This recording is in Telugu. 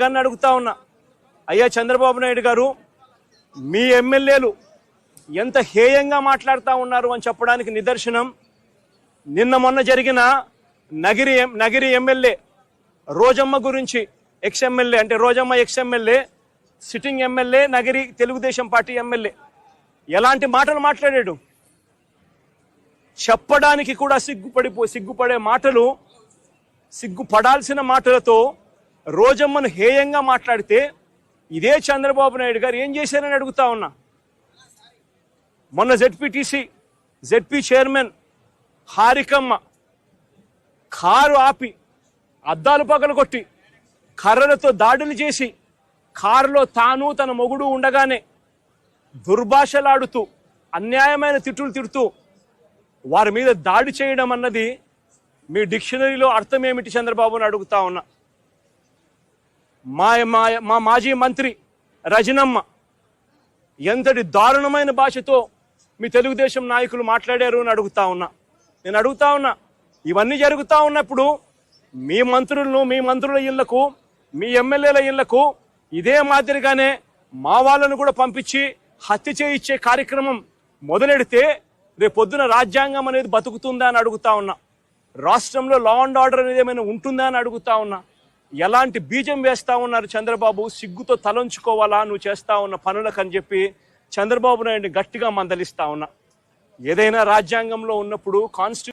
గారిని అడుగుతా ఉన్నా. అయ్యా చంద్రబాబు నాయుడు గారు మీ ఎమ్మెల్యేలు ఎంత హేయంగా మాట్లాడుతూ ఉన్నారు అని చెప్పడానికి నిదర్శనం. నిన్న మొన్న జరిగిన నగిరి ఎం- నగిరి ఎమ్మెల్యే రోజమ్మ గురించి ఎక్స్ ఎమ్మెల్యే అంటే Rojamma ex MLA sitting MLA Nagiri Telugu Desam party MLA ఎలాంటి మాటలు మాట్లాడాడు? చెప్పడానికి కూడా సిగ్గుపడిపో సిగ్గుపడే మాటలు సిగ్గుపడాల్సిన మాటలతో రోజమ్మను హేయంగా మాట్లాడితే ఇదే చంద్రబాబు నాయుడు గారు ఏం చేశారని అడుగుతా ఉన్నా. మొన్న ZPTC ZP chairman Harikamma car ఆపి అద్దాలు పగలగొట్టి కర్రలతో దాడులు చేసి కారులో తాను తన మొగుడు ఉండగానే దుర్భాషలాడుతూ అన్యాయమైన తిట్టులు తిడుతూ వారి మీద దాడి చేయడం అన్నది మీ డిక్షనరీలో అర్థం ఏమిటి చంద్రబాబు అని అడుగుతా ఉన్నా. మా మా మా మాజీ మంత్రి రజనమ్మ ఎంతటి దారుణమైన భాషతో మీ తెలుగుదేశం నాయకులు మాట్లాడారు అని అడుగుతా ఉన్నా. నేను అడుగుతా ఉన్నా. ఇవన్నీ జరుగుతూ ఉన్నప్పుడు మీ మంత్రులను మీ మంత్రుల ఇళ్ళకు మీ ఎమ్మెల్యేల ఇళ్ళకు ఇదే మాదిరిగానే మా వాళ్ళను కూడా పంపించి హత్య చేయించే కార్యక్రమం మొదలెడితే రేపు పొద్దున రాజ్యాంగం అనేది బతుకుతుందా అని అడుగుతా ఉన్నా. రాష్ట్రంలో లా అండ్ ఆర్డర్ అనేది ఏమైనా ఉంటుందా అని అడుగుతా ఉన్నా. ఎలాంటి బీజం వేస్తా ఉన్నారు చంద్రబాబు? సిగ్గుతో తలంచుకోవాలా? నువ్వు చేస్తా ఉన్న పనులకు అని చెప్పి చంద్రబాబు నాయుడిని గట్టిగా మందలిస్తా ఉన్నా. ఏదైనా రాజ్యాంగంలో ఉన్నప్పుడు కాన్స్టిట్యూ